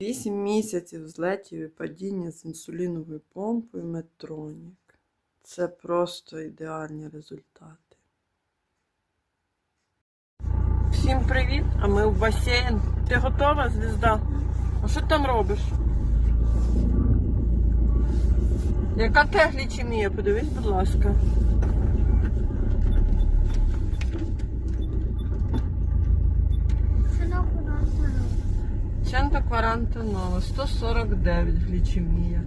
8 місяців злетів і падіння з інсуліновою помпою Медтронік. Це просто ідеальні результати. Всім привіт! А ми в басейн. Ти готова, звізда? А що ти там робиш? Яка те глічемія? Подивись, будь ласка. Синок у нас народ. 149, 149 глічемія.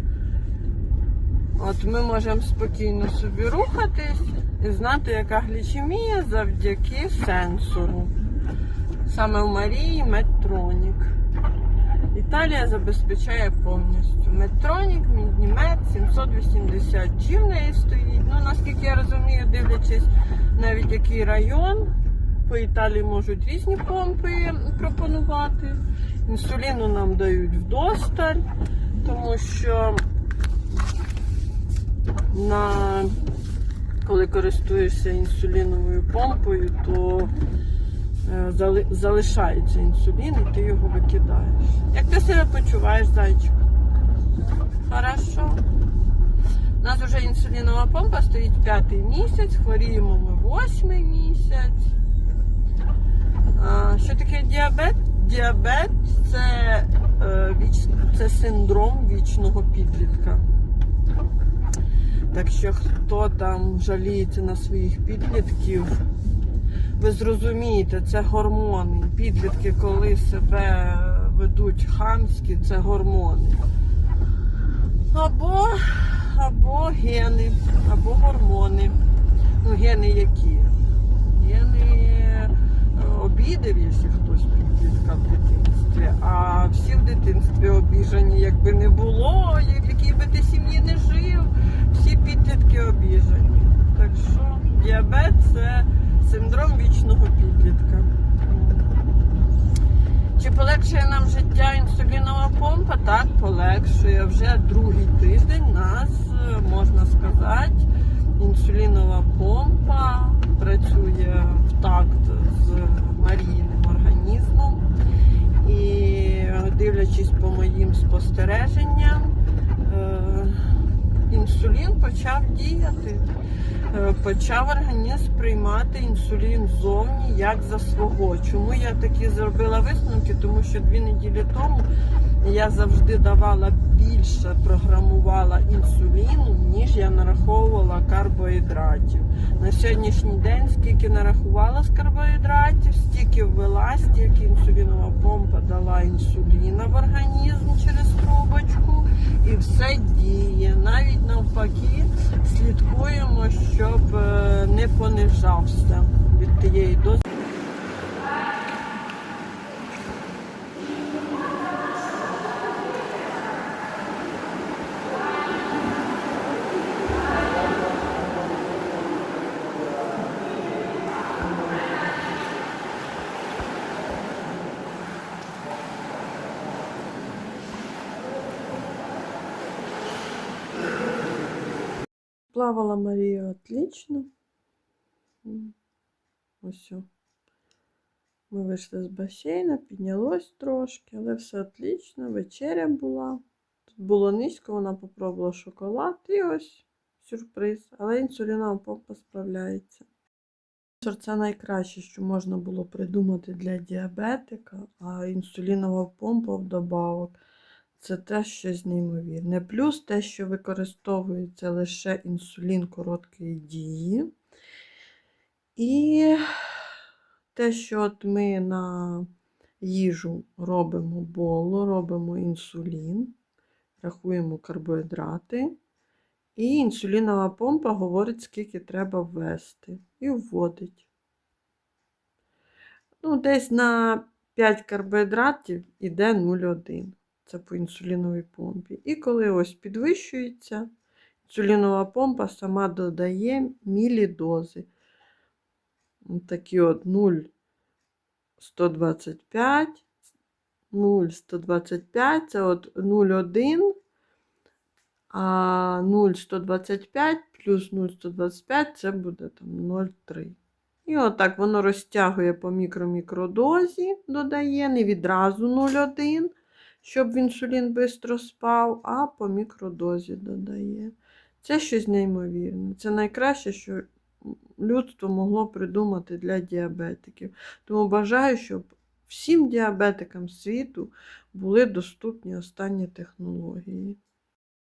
От ми можемо спокійно собі рухатись і знати, яка глічемія завдяки сенсору. Саме в Марії Медтронік. Італія забезпечає повністю. Медтронік, Мінімед, 780 G в неї стоїть. Ну, наскільки я розумію, дивлячись навіть який район, по Італії можуть різні помпи пропонувати. Інсуліну нам дають вдосталь, тому що на, коли користуєшся інсуліновою помпою, то е, зали- залишається інсулін і ти його викидаєш. Як ти себе почуваєш, зайчик? Хорошо. У нас вже інсулінова помпа стоїть п'ятий місяць, хворіємо ми восьмий місяць. А, що таке діабет? Діабет це, е, це синдром вічного підлітка. Так що хто там жаліється на своїх підлітків, ви зрозумієте, це гормони. Підлітки, коли себе ведуть хамськи, це гормони. Або, або гени, або гормони. Ну, гени які? Гени е, якщо хтось підлітка в дитинстві, а всі в дитинстві обіжені, якби не було, в якій би ти сім'ї не жив, всі підлітки обіжені. Так що діабет це синдром вічного підлітка. Чи полегшує нам життя інсулінова помпа? Так, полегшує. Вже другий тиждень нас, е, можна сказати, інсулінова помпа працює в такт з Марійним організмом. І е, дивлячись по моїм спостереженням, е, інсулін почав діяти. Е, Почав організм приймати інсулін ззовні як за свого. Чому я такі зробила висновки? Тому що дві неділі тому я завжди давала більше, програмувала інсуліну, ніж я нараховувала карбоїдратів. На сьогоднішній день скільки нарахувала з карбоїдратів, стільки ввела, стільки інсулінова помпа дала інсуліна в організм через трубочку, і все діє. Навіть навпаки, слідкуємо, щоб е, не понижався Плавала Марія отлично. Ось. Ми вийшли з басейна, піднялось трошки, але все отлично. Вечеря була. Тут було низько, вона попробувала шоколад і ось сюрприз. Але інсулінова помпа справляється. Це найкраще, що можна було придумати для діабетика, а інсулінова помпа вдобавок це те щось неймовірне. Плюс те, що використовується лише інсулін короткої дії. І те, що от ми на їжу робимо боло, робимо інсулін, рахуємо карбоїдрати. І інсулінова помпа говорить, скільки треба ввести. І вводить. Ну, десь на 5 карбоїдратів іде 0,1. Це по інсуліновій помпі. І коли ось підвищується, інсулінова помпа сама додає мілідози. Такі от 0,125, 0,125 це от 0,1, а 0,125 плюс 0,125 це буде там 0,3. І отак воно розтягує по мікро-мікродозі, додає, не відразу 0,1. Щоб інсулін швидко спав, а по мікродозі додає. Це щось неймовірне. Це найкраще, що людство могло придумати для діабетиків. Тому бажаю, щоб всім діабетикам світу були доступні останні технології.